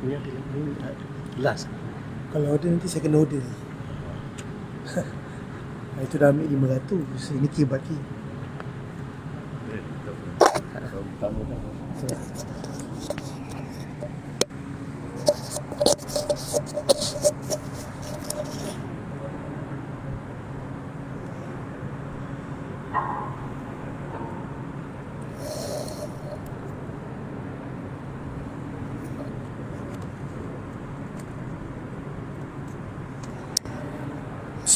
Ini ini last. Kalau order nanti saya kena order. Itu dah ambil 500 Ini kibat ki Pertama kan.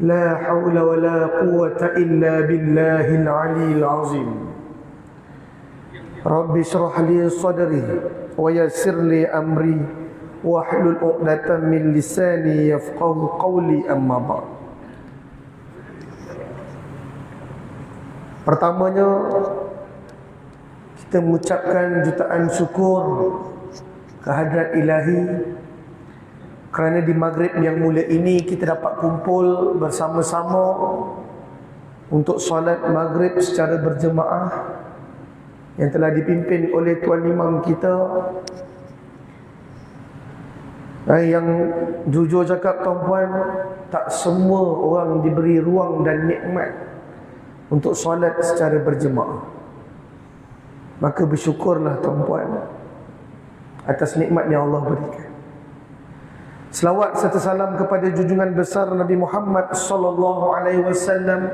لا حول ولا قوة إلا بالله العلي العظيم رب اشرح لي صدري ويسر لي أمري واحلل عقدة من لساني يفقه قولي أما بعد Pertamanya kita mengucapkan jutaan syukur kehadrat Ilahi kerana di maghrib yang mulia ini kita dapat kumpul bersama-sama untuk solat maghrib secara berjemaah yang telah dipimpin oleh Tuan Imam kita. Eh, yang jujur cakap tuan-puan tak semua orang diberi ruang dan nikmat untuk solat secara berjemaah. Maka bersyukurlah tuan-puan atas nikmat yang Allah berikan Selawat serta salam kepada junjungan besar Nabi Muhammad sallallahu alaihi wasallam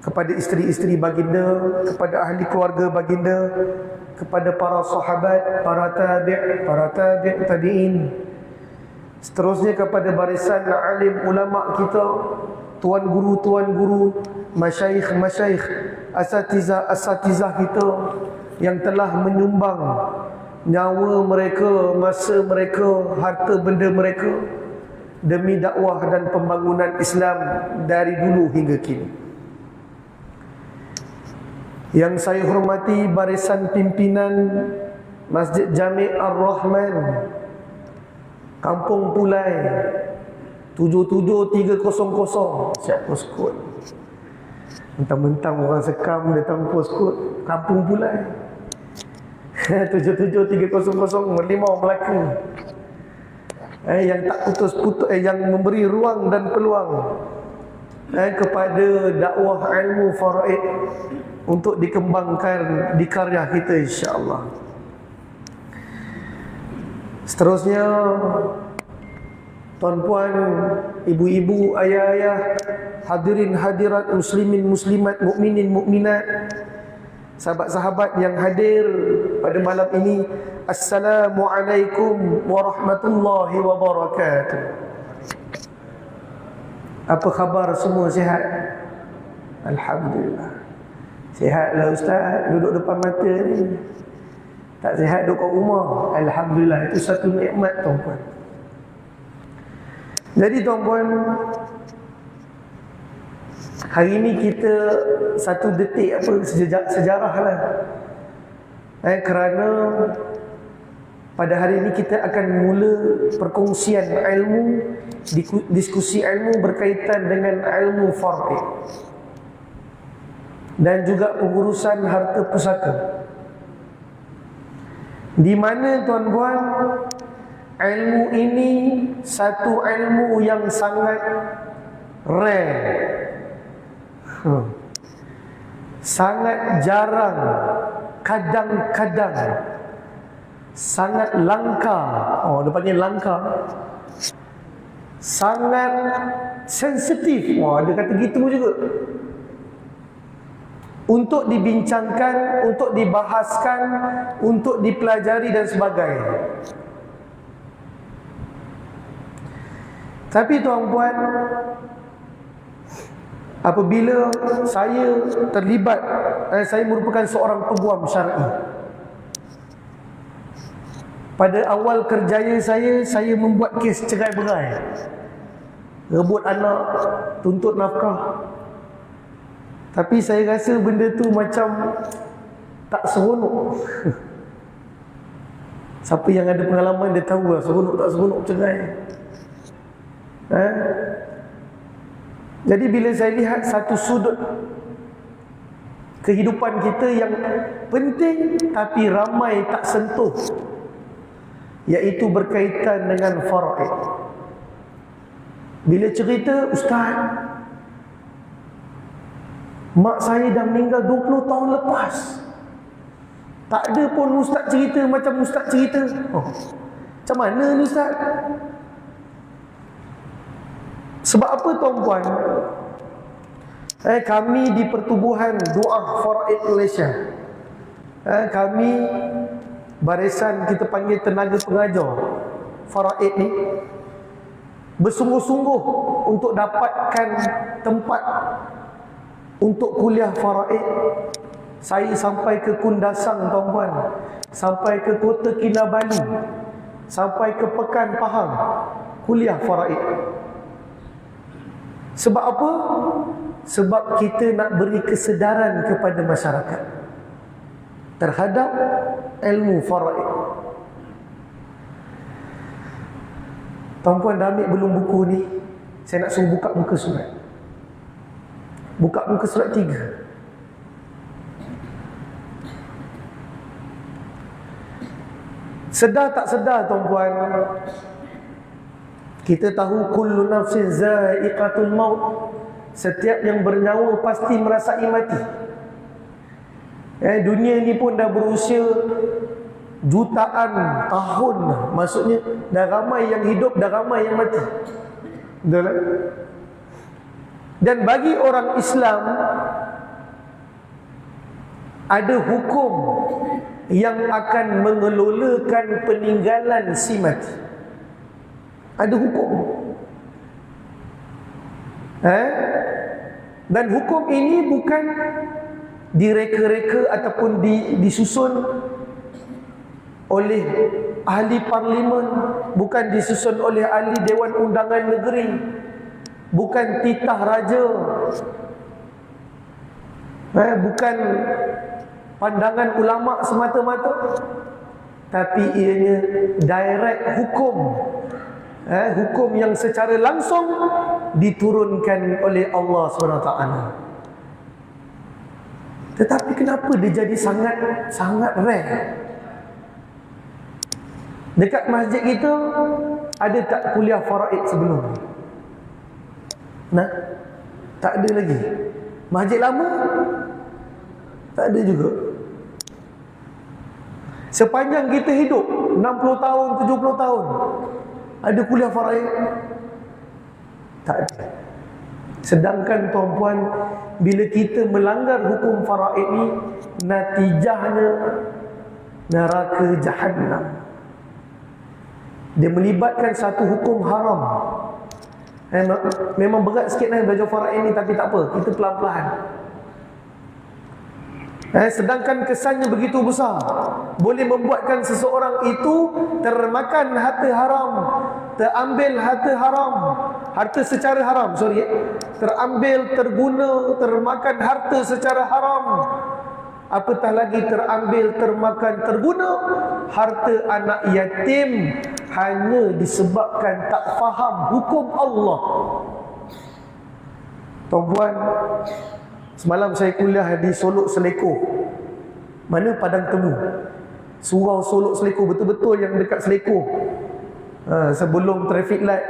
kepada isteri-isteri baginda, kepada ahli keluarga baginda, kepada para sahabat, para tabi', para tabi' tabi'in. Seterusnya kepada barisan alim ulama kita, tuan guru tuan guru, masyayikh masyayikh, asatizah asatizah kita yang telah menyumbang nyawa mereka, masa mereka, harta benda mereka demi dakwah dan pembangunan Islam dari dulu hingga kini. Yang saya hormati barisan pimpinan Masjid Jami' Ar-Rahman Kampung Pulai 77300 Siap poskod Mentang-mentang orang sekam datang poskod Kampung Pulai 77300 Merlimau Melaka eh, Yang tak putus-putus eh, Yang memberi ruang dan peluang eh, Kepada dakwah ilmu faraid Untuk dikembangkan di karya kita insyaAllah. Seterusnya Tuan-puan, ibu-ibu, ayah-ayah Hadirin hadirat muslimin muslimat, mukminin mukminat Sahabat-sahabat yang hadir pada malam ini. Assalamualaikum warahmatullahi wabarakatuh. Apa khabar semua? Sihat? Alhamdulillah. Sihatlah Ustaz. Duduk depan mata ni. Tak sihat duduk kat rumah. Alhamdulillah itu satu nikmat tuan-puan. Jadi tuan-puan Hari ini kita satu detik apa sejarah, sejarah lah. Eh, kerana pada hari ini kita akan mula perkongsian ilmu, diskusi ilmu berkaitan dengan ilmu far'i. Dan juga pengurusan harta pusaka. Di mana tuan-puan ilmu ini satu ilmu yang sangat rare Sangat jarang Kadang-kadang. Sangat langka. Oh, dia panggil langka. Sangat sensitif. Wah, dia kata gitu juga. Untuk dibincangkan Untuk dibahaskan Untuk dipelajari dan sebagainya. Tapi tuan-puan apabila saya terlibat eh, saya merupakan seorang peguam syar'i pada awal kerjaya saya saya membuat kes cerai berai rebut anak, tuntut nafkah. Tapi saya rasa benda tu macam tak seronok. Siapa yang ada pengalaman dia tahu lah seronok tak seronok cerai. Eh? Jadi bila saya lihat satu sudut kehidupan kita yang penting tapi ramai tak sentuh iaitu berkaitan dengan faraid. Bila cerita ustaz mak saya dah meninggal 20 tahun lepas. Tak ada pun ustaz cerita macam ustaz cerita. Oh. Macam mana ni ustaz? Sebab apa tuan-puan? Eh, kami di pertubuhan doa Faraid Malaysia. Eh, kami barisan kita panggil tenaga pengajar Faraid ni bersungguh-sungguh untuk dapatkan tempat untuk kuliah Faraid. Saya sampai ke Kundasang tuan-puan, sampai ke Kota Kinabalu, sampai ke Pekan Pahang kuliah Faraid. Sebab apa? Sebab kita nak beri kesedaran kepada masyarakat terhadap ilmu faraid. Tuan-puan dah ambil belum buku ni? Saya nak suruh buka muka surat. Buka muka surat tiga. Sedar tak sedar tuan-puan kita tahu kullu nafsin za'iqatul maut. Setiap yang bernyawa pasti merasai mati. Eh, dunia ni pun dah berusia jutaan tahun. Maksudnya dah ramai yang hidup, dah ramai yang mati. Betul tak? Dan bagi orang Islam ada hukum yang akan mengelolakan peninggalan si mati. Ada hukum. Eh? Dan hukum ini bukan direka-reka ataupun di, disusun oleh ahli parlimen, bukan disusun oleh ahli Dewan Undangan Negeri, bukan titah raja, eh, bukan pandangan ulama semata-mata, tapi ianya direct hukum eh, hukum yang secara langsung diturunkan oleh Allah SWT. Tetapi kenapa dia jadi sangat sangat rare? Dekat masjid kita ada tak kuliah faraid sebelum? Nah, tak ada lagi. Masjid lama tak ada juga. Sepanjang kita hidup 60 tahun, 70 tahun ada kuliah faraid? Tak ada. Sedangkan tuan-puan bila kita melanggar hukum faraid ni natijahnya neraka jahannam. Dia melibatkan satu hukum haram. Memang berat sikit lah belajar faraid ni tapi tak apa, kita pelan-pelan. Eh, sedangkan kesannya begitu besar. Boleh membuatkan seseorang itu Termakan harta haram Terambil harta haram Harta secara haram sorry eh. Terambil, terguna, termakan harta secara haram. Apatah lagi terambil, termakan, terguna Harta anak yatim Hanya disebabkan tak faham hukum Allah. Tuan-puan Semalam saya kuliah di Solok Seleko. Mana Padang Temu. Surau Solok Seleko betul-betul yang dekat Seleko. Ha, sebelum traffic light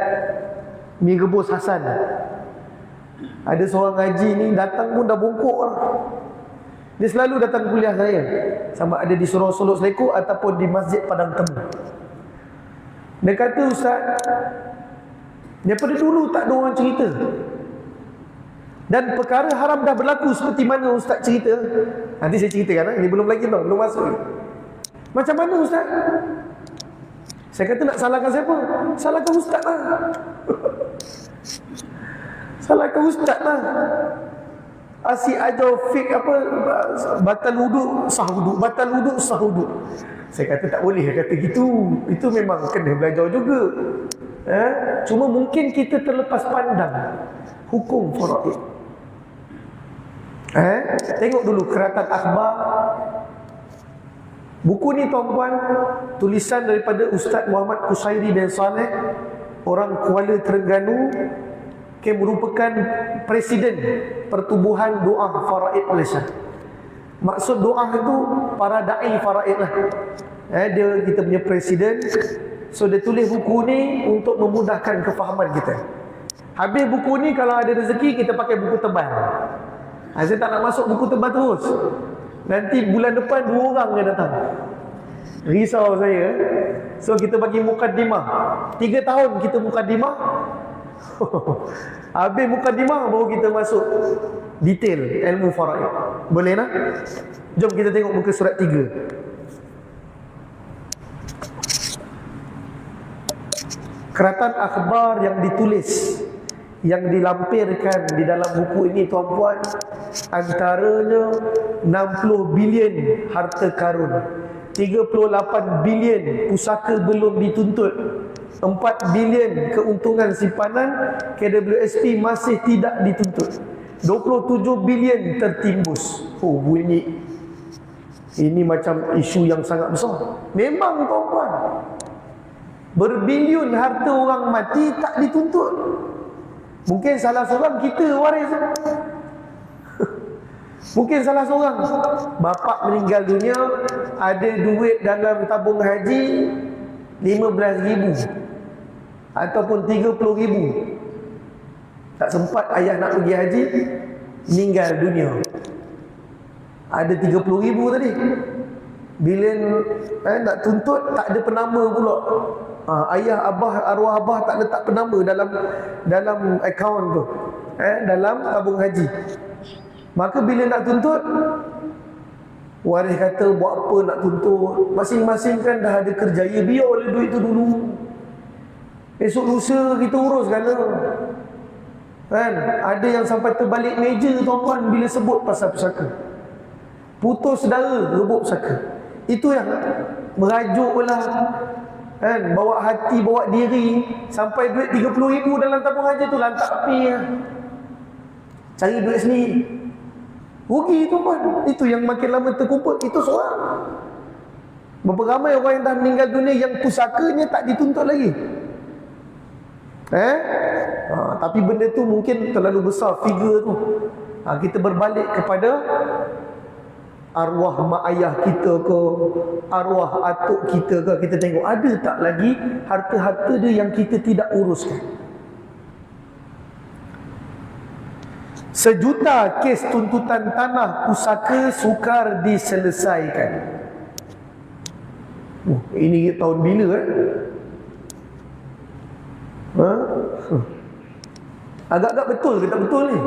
Mi Rebus Hasan. Ada seorang haji ni datang pun dah bongkok lah. Dia selalu datang kuliah saya. Sama ada di Surau Solok Seleko ataupun di Masjid Padang Temu. Dia kata Ustaz, daripada dulu tak ada orang cerita dan perkara haram dah berlaku seperti mana ustaz cerita nanti saya ceritakan eh? ini belum lagi tau belum masuk macam mana ustaz saya kata nak salahkan siapa salahkan ustaz lah salahkan ustaz lah asyik ajar fake apa batal wuduk sah wuduk batal wuduk sah wuduk Saya kata tak boleh kata gitu. Itu memang kena belajar juga. Eh? Cuma mungkin kita terlepas pandang hukum faraid. Eh? Tengok dulu keratan akhbar. Buku ni tuan-puan tulisan daripada Ustaz Muhammad Kusairi bin Saleh orang Kuala Terengganu ke merupakan presiden pertubuhan doa faraid Malaysia. Maksud doa itu para dai faraid lah. Eh, dia kita punya presiden. So dia tulis buku ni untuk memudahkan kefahaman kita. Habis buku ni kalau ada rezeki kita pakai buku tebal. Ha, saya tak nak masuk buku tebal terus. Nanti bulan depan dua orang yang datang. Risau saya. So kita bagi mukadimah. Tiga tahun kita mukadimah. Habis mukadimah baru kita masuk detail ilmu faraid. Boleh nak? Jom kita tengok muka surat tiga. Keratan akhbar yang ditulis yang dilampirkan di dalam buku ini tuan-puan antaranya 60 bilion harta karun 38 bilion pusaka belum dituntut 4 bilion keuntungan simpanan KWSP masih tidak dituntut 27 bilion tertimbus. Oh bunyi. Ini macam isu yang sangat besar. Memang tuan-puan berbilion harta orang mati tak dituntut. Mungkin salah seorang kita waris. Mungkin salah seorang bapak meninggal dunia ada duit dalam tabung haji 15 ribu ataupun 30 ribu. Tak sempat ayah nak pergi haji meninggal dunia. Ada 30 ribu tadi. Bila eh, nak tuntut tak ada penama pula. Ha, ayah abah arwah abah tak letak penama dalam dalam akaun tu. Eh dalam tabung haji. Maka bila nak tuntut waris kata buat apa nak tuntut? Masing-masing kan dah ada kerja. Ya biar oleh duit tu dulu. Esok lusa kita urus segala. Kan? Ada yang sampai terbalik meja tuan-tuan bila sebut pasal pusaka. Putus saudara rebut pusaka. Itu yang merajuklah kan bawa hati bawa diri sampai duit 30 ribu dalam tabung haji tu lantak api ya. cari duit sendiri rugi tu pun. Itu yang makin lama terkumpul itu seorang. Berapa ramai orang yang dah meninggal dunia yang pusakanya tak dituntut lagi? Eh? Ha, tapi benda tu mungkin terlalu besar figure tu. Ha, kita berbalik kepada arwah mak ayah kita ke arwah atuk kita ke kita tengok ada tak lagi harta-harta dia yang kita tidak uruskan sejuta kes tuntutan tanah pusaka sukar diselesaikan oh, ini tahun bila eh ha? agak-agak betul ke tak betul ni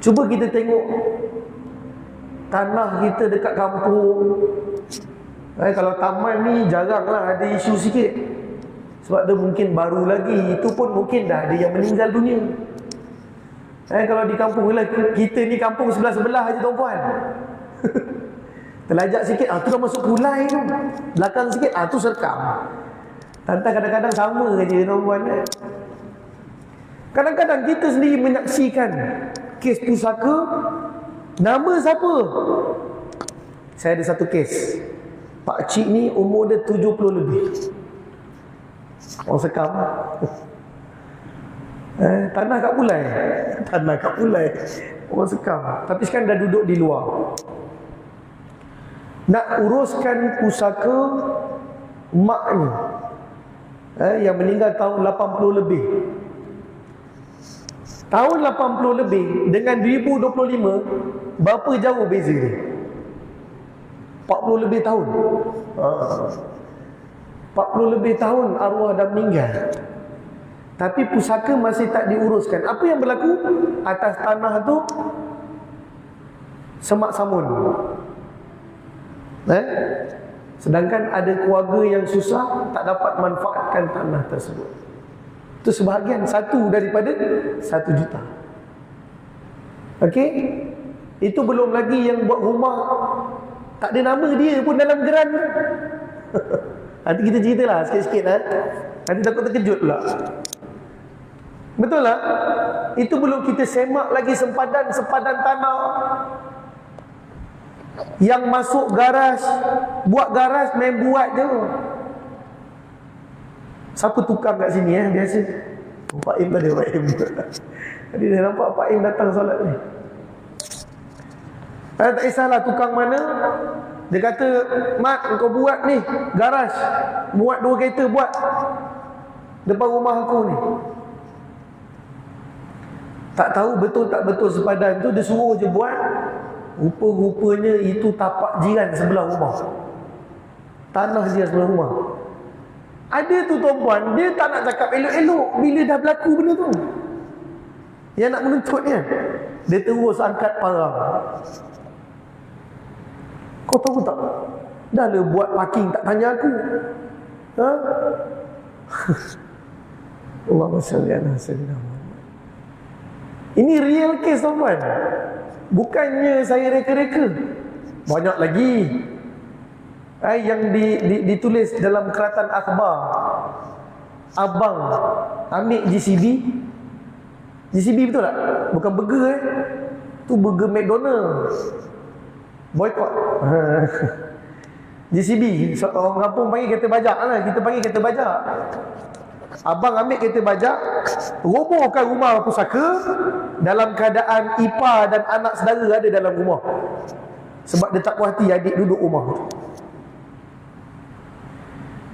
Cuba kita tengok tanah kita dekat kampung. Eh, kalau taman ni jaranglah ada isu sikit. Sebab dia mungkin baru lagi. Itu pun mungkin dah ada yang meninggal dunia. Eh, kalau di kampung lah, kita ni kampung sebelah-sebelah aja tuan-puan. Terlajak sikit, ah tu dah masuk kulai tu. Belakang sikit, ah tu serkam. Tantang kadang-kadang sama je tuan-puan. Eh. Kadang-kadang kita sendiri menyaksikan kes pusaka nama siapa saya ada satu kes pak cik ni umur dia 70 lebih orang sekam eh, tanah kat pulai tanah kat pulai orang sekam tapi sekarang dah duduk di luar nak uruskan pusaka maknya eh, yang meninggal tahun 80 lebih Tahun 80 lebih dengan 2025 berapa jauh beza dia? 40 lebih tahun. Ha. 40 lebih tahun arwah dah meninggal. Tapi pusaka masih tak diuruskan. Apa yang berlaku atas tanah tu? Semak samun. Eh? Sedangkan ada keluarga yang susah tak dapat manfaatkan tanah tersebut. Itu sebahagian satu daripada satu juta. Okey? Itu belum lagi yang buat rumah Tak ada nama dia pun dalam geran. Nanti kita cerita lah sikit-sikit eh. Nanti takut terkejut pula. Betul lah? Itu belum kita semak lagi sempadan-sempadan tanah. Yang masuk garas, buat garas main buat je. Siapa tukang kat sini eh biasa? Oh, Pak Im tadi Pak Im. Tadi dia nampak Pak Im datang solat ni. Eh, tak kisahlah tukang mana Dia kata Mat kau buat ni Garaj Buat dua kereta buat Depan rumah aku ni. Tak tahu betul tak betul sepadan tu Dia suruh je buat. Rupa-rupanya itu tapak jiran sebelah rumah. Tanah dia sebelah rumah. Ada tu tuan-puan Dia tak nak cakap elok-elok Bila dah berlaku benda tu. Yang nak menuntut kan Dia terus angkat parang kau tahu tak? Dah le buat parking tak tanya aku. Ha? Allahumma salli ala sayyidina Muhammad. Ini real case tuan Bukannya saya reka-reka. Banyak lagi. Eh, yang di, di, ditulis dalam keratan akhbar. Abang ambil GCB. GCB betul tak? Bukan burger eh. Tu burger McDonald. Boykot. So, orang kampung panggil kereta bajak lah. Kita panggil kereta bajak. Abang ambil kereta bajak, robohkan rumah pusaka dalam keadaan ipar dan anak saudara ada dalam rumah. Sebab dia tak puas hati adik duduk rumah.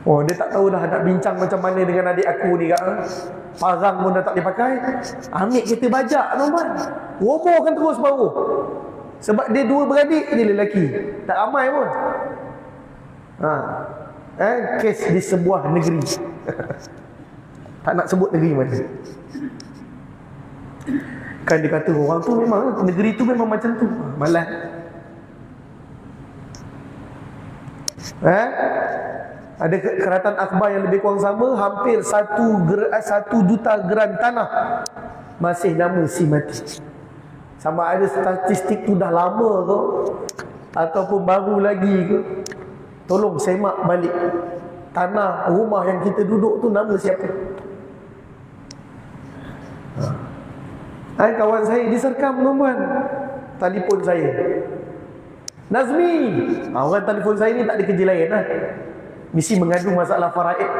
Oh, dia tak tahu dah nak bincang macam mana dengan adik aku ni kak. Parang pun dah tak boleh pakai. Ambil kereta bajak tuan-tuan. Robohkan terus baru. Sebab dia dua beradik je lelaki. Tak ramai pun. Ha. Eh, kes di sebuah negeri. tak nak sebut negeri mana. Kan dia kata orang tu memang negeri tu memang macam tu. Malas. Eh? Ada keratan akhbar yang lebih kurang sama Hampir satu, ger, satu juta geran tanah Masih nama si mati sama ada statistik tu dah lama ke ataupun baru lagi ke tolong semak balik. Tanah rumah yang kita duduk tu nama siapa? Ha. kawan saya diserkam tuan telefon saya. Nazmi. Ha, orang telefon saya ni tak ada kerja lain lah mesti mengadu masalah faraid.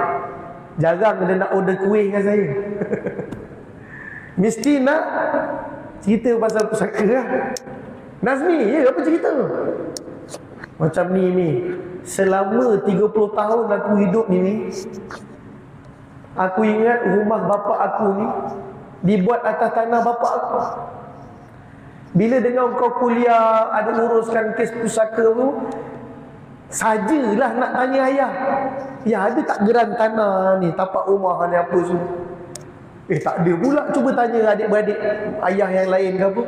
Jarang dia nak order kuih dengan saya. Mesti nak Cerita pasal pusaka lah. Nazmi, ya apa cerita? Macam ni ni. Selama 30 tahun aku hidup ni ni. Aku ingat rumah bapa aku ni dibuat atas tanah bapa aku. Bila dengar kau kuliah ada uruskan kes pusaka tu, sajalah nak tanya ayah. Ya ada tak geran tanah ni, tapak rumah ni apa semua. Eh tak ada pula cuba tanya adik-beradik ayah yang lain ke apa.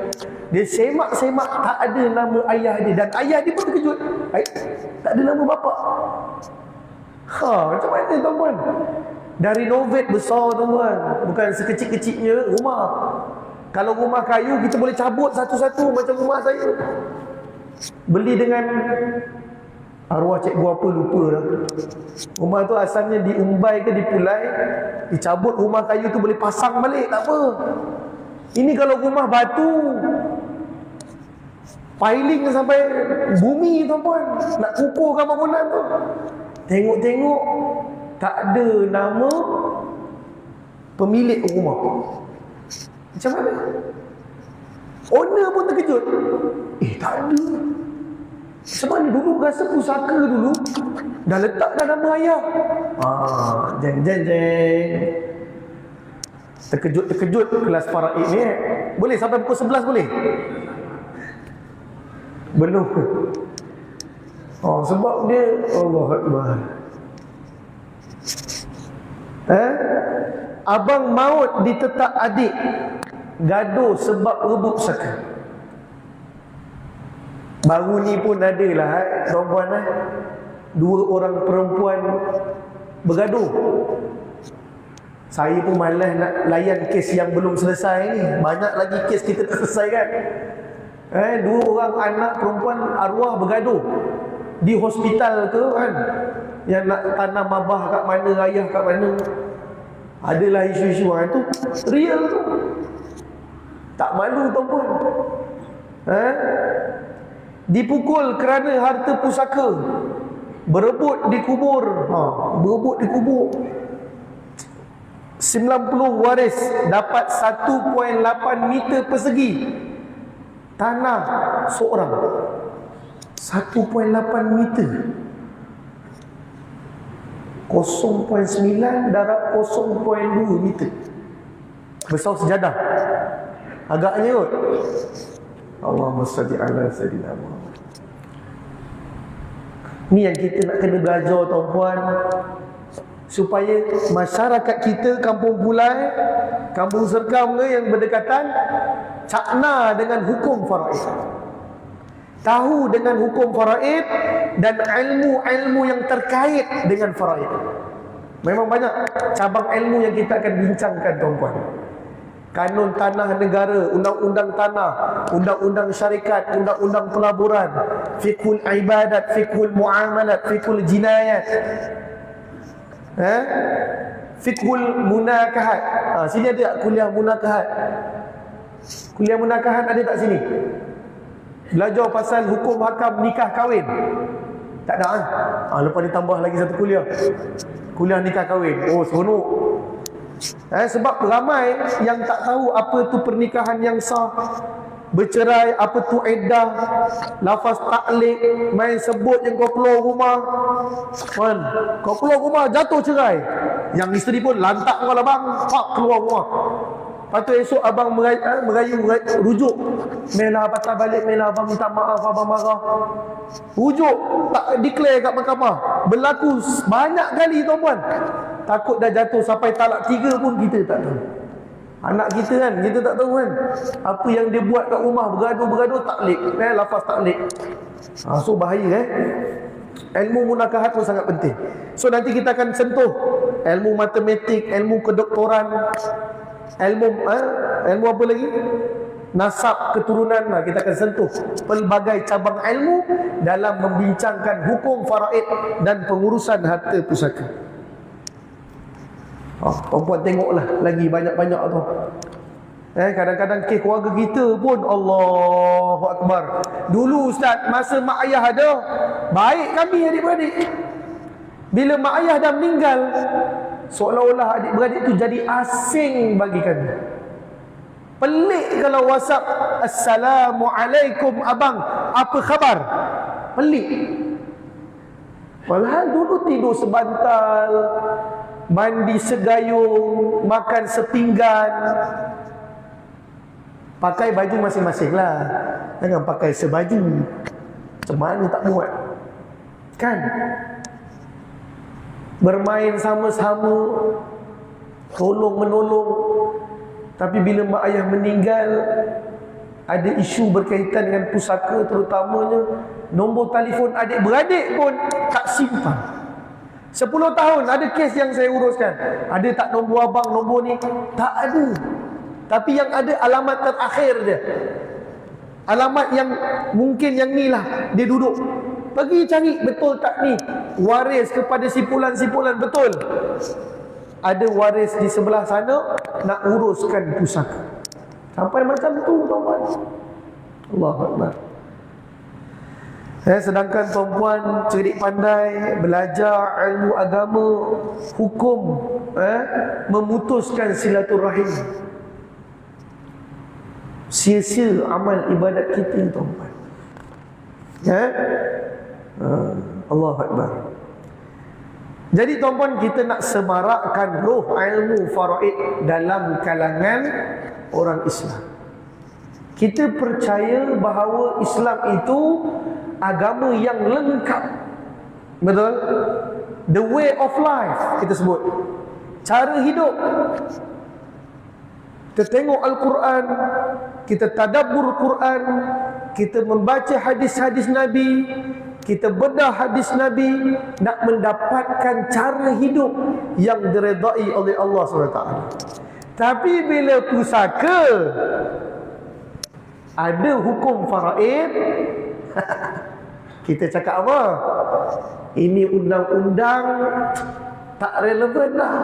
Dia semak-semak tak ada nama ayah dia dan ayah dia pun terkejut. Ay, tak ada nama bapa. Ha, macam mana tuan-tuan? Dari novet besar tuan-tuan, bukan sekecil-kecilnya rumah. Kalau rumah kayu kita boleh cabut satu-satu macam rumah saya. Beli dengan Arwah cikgu apa lupa dah. Rumah tu asalnya diumbai ke dipulai, dicabut rumah kayu tu boleh pasang balik, tak apa. Ini kalau rumah batu, piling sampai bumi tuan-puan, nak kukuhkan bangunan tu. Tengok-tengok, tak ada nama pemilik rumah. Macam mana? Owner pun terkejut. Eh, tak ada. Sebab dulu rasa pusaka dulu dah letak dah nama ayah. Ah, jeng jeng jeng. Terkejut-terkejut kelas para ini. Eh. Boleh sampai pukul 11 boleh? Belum. Oh, sebab dia Allah Akbar. Eh? Abang maut ditetak adik gaduh sebab rebut saka. Baru ni pun ada lah eh, perempuan eh. Dua orang perempuan bergaduh. Saya pun malas nak layan kes yang belum selesai ni. Banyak lagi kes kita tak selesai kan. Eh, dua orang anak perempuan arwah bergaduh. di hospital ke kan yang nak tanam mabah kat mana ayah kat mana adalah isu-isu ha, itu real tu tak malu tuan-puan ha? Dipukul kerana harta pusaka. Berebut dikubur ha, berebut dikubur 90 waris dapat 1.8 meter persegi. Tanah seorang. 1.8 meter. 0.9 darab 0.2 meter. Besar sejadah. Agaknya kot Allahumma salli ala sayyidina Muhammad. Ni yang kita nak kena belajar tuan-puan. Supaya masyarakat kita kampung Bulai kampung Serkam ke yang berdekatan cakna dengan hukum faraid. Tahu dengan hukum faraid dan ilmu-ilmu yang terkait dengan faraid. Memang banyak cabang ilmu yang kita akan bincangkan tuan-puan kanun tanah negara, undang-undang tanah, undang-undang syarikat, undang-undang pelaburan, fiqhul ibadat, fiqhul muamalat, fiqhul jinayat. Eh? Fiqhul munakahat. Ha, sini ada tak kuliah munakahat? Kuliah munakahat ada tak sini? Belajar pasal hukum hakam nikah kahwin. Tak ada kan? Ha, lepas ni tambah lagi satu kuliah. Kuliah nikah kahwin. Oh, seronok. Eh, sebab ramai yang tak tahu apa tu pernikahan yang sah bercerai apa tu iddah lafaz taklik main sebut yang kau keluar rumah kan kau keluar rumah jatuh cerai yang isteri pun lantak kau lah bang pak keluar rumah Lepas tu esok abang merayu, eh, merayu, merayu rujuk. Mela patah balik, Mela abang minta maaf, abang marah. Rujuk, tak declare kat mahkamah. Berlaku banyak kali tuan-puan. Takut dah jatuh sampai talak tiga pun kita tak tahu. Anak kita kan, kita tak tahu kan. Apa yang dia buat kat rumah, bergaduh-bergaduh taklik. Eh, lafaz taklik. Ha, so bahaya eh. Ilmu munakahat pun sangat penting. So nanti kita akan sentuh ilmu matematik, ilmu kedoktoran, ilmu eh, ilmu apa lagi nasab keturunan nah, kita akan sentuh pelbagai cabang ilmu dalam membincangkan hukum faraid dan pengurusan harta pusaka oh, perempuan tengoklah lagi banyak-banyak tu Eh, kadang-kadang kes keluarga kita pun Allahu Akbar. Dulu Ustaz, masa mak ayah ada, baik kami adik-beradik. Bila mak ayah dah meninggal, seolah-olah adik-beradik itu jadi asing bagi kami. Pelik kalau WhatsApp Assalamualaikum abang Apa khabar? Pelik Walhal dulu tidur sebantal Mandi segayung Makan sepinggan. Pakai baju masing-masing lah. Jangan pakai sebaju. Mana tak buat Kan? Bermain sama-sama. Tolong menolong. Tapi bila mak ayah meninggal ada isu berkaitan dengan pusaka terutamanya nombor telefon adik-beradik pun tak simpan 10 tahun ada kes yang saya uruskan ada tak nombor abang nombor ni tak ada tapi yang ada alamat terakhir dia alamat yang mungkin yang ni lah dia duduk Pergi cari betul tak ni waris kepada sipulan-sipulan betul. Ada waris di sebelah sana nak uruskan pusaka. Sampai macam tu tuan-tuan. Allahu Akbar. Eh, sedangkan perempuan cerdik pandai, belajar ilmu agama, hukum, eh, memutuskan silaturahim. Sia-sia amal ibadat kita tuan-tuan. Eh? Ah, Allah Akbar. Jadi tuan-puan kita nak semarakkan roh ilmu faraid dalam kalangan orang Islam. Kita percaya bahawa Islam itu agama yang lengkap. Betul? The way of life kita sebut. Cara hidup. Kita tengok Al-Quran, kita tadabbur Quran, kita membaca hadis-hadis Nabi, kita bedah hadis Nabi nak mendapatkan cara hidup yang diredai oleh Allah SWT. Tapi bila pusaka ada hukum faraid, Kita cakap apa? Ini undang-undang tak relevan dah.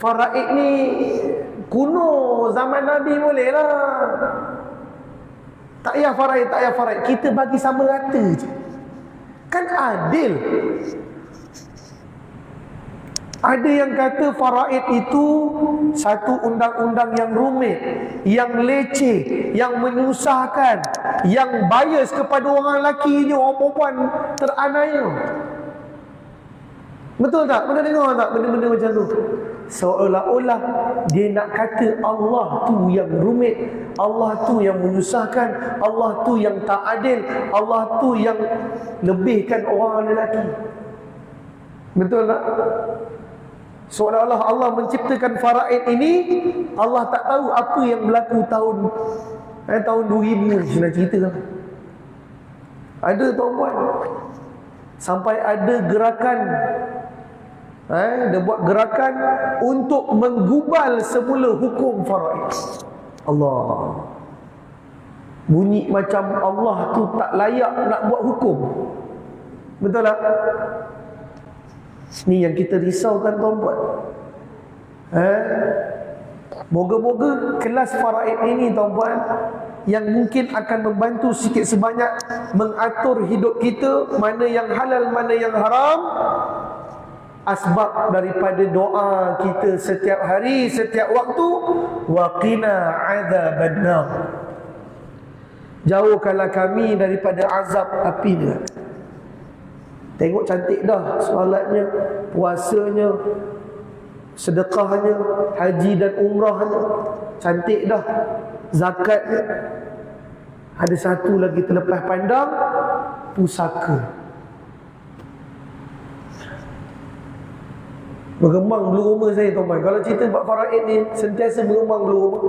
Faraid ni kuno zaman Nabi boleh lah. Tak payah faraid, tak payah faraid. Kita bagi sama rata je. Kan adil. Ada yang kata faraid itu satu undang-undang yang rumit, yang leceh, yang menyusahkan, yang bias kepada orang lelaki je, orang perempuan teranaya. Betul tak? Pernah dengar tak benda-benda macam tu? Seolah-olah dia nak kata Allah tu yang rumit, Allah tu yang menyusahkan, Allah tu yang tak adil, Allah tu yang lebihkan orang lelaki. Betul tak? Seolah-olah Allah menciptakan faraid ini Allah tak tahu apa yang berlaku tahun eh, tahun 2000 senang cerita kan. Ada tuan-puan sampai ada gerakan eh, dia buat gerakan untuk menggubal semula hukum faraid. Allah. Bunyi macam Allah tu tak layak nak buat hukum. Betul tak? Ni yang kita risaukan tuan-puan. Eh? Moga-moga kelas faraid ini tuan-puan yang mungkin akan membantu sikit sebanyak mengatur hidup kita mana yang halal mana yang haram asbab daripada doa kita setiap hari setiap waktu waqina adzabannar jauhkanlah kami daripada azab api neraka Tengok cantik dah solatnya, puasanya, sedekahnya, haji dan umrahnya. Cantik dah zakatnya. Ada satu lagi terlepas pandang, pusaka. Bergembang bulu rumah saya tuan-tuan. Kalau cerita Pak Faraid ni sentiasa bergembang bulu rumah.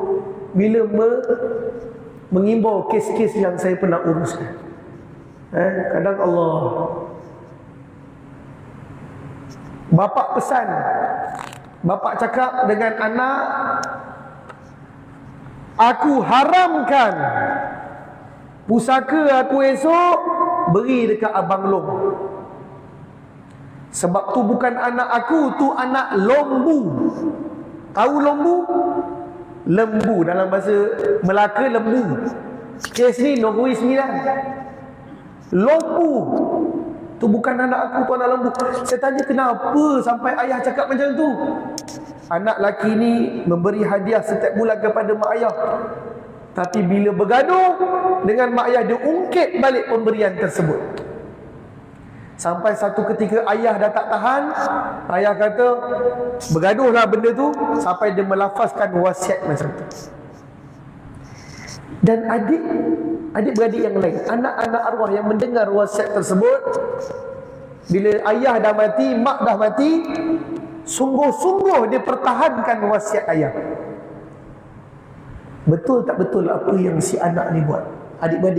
Bila me, mengimbau kes-kes yang saya pernah uruskan. Eh, kadang Allah Bapak pesan. Bapak cakap dengan anak Aku haramkan Pusaka aku esok Beri dekat Abang Long. Sebab tu bukan anak aku Tu anak lombu. Tahu lombu? Lembu dalam bahasa Melaka lembu. Kes ni nombor 9 Lombu Tu bukan anak aku tu anak lembu. Saya tanya kenapa sampai ayah cakap macam tu? Anak laki ni memberi hadiah setiap bulan kepada mak ayah. Tapi bila bergaduh dengan mak ayah dia ungkit balik pemberian tersebut. Sampai satu ketika ayah dah tak tahan, ayah kata bergaduhlah benda tu sampai dia melafazkan wasiat macam tu. Dan adik adik-beradik yang lain, anak-anak arwah yang mendengar wasiat tersebut bila ayah dah mati, mak dah mati, sungguh-sungguh dia pertahankan wasiat ayah. Betul tak betul apa yang si anak ni buat? Adik-beradik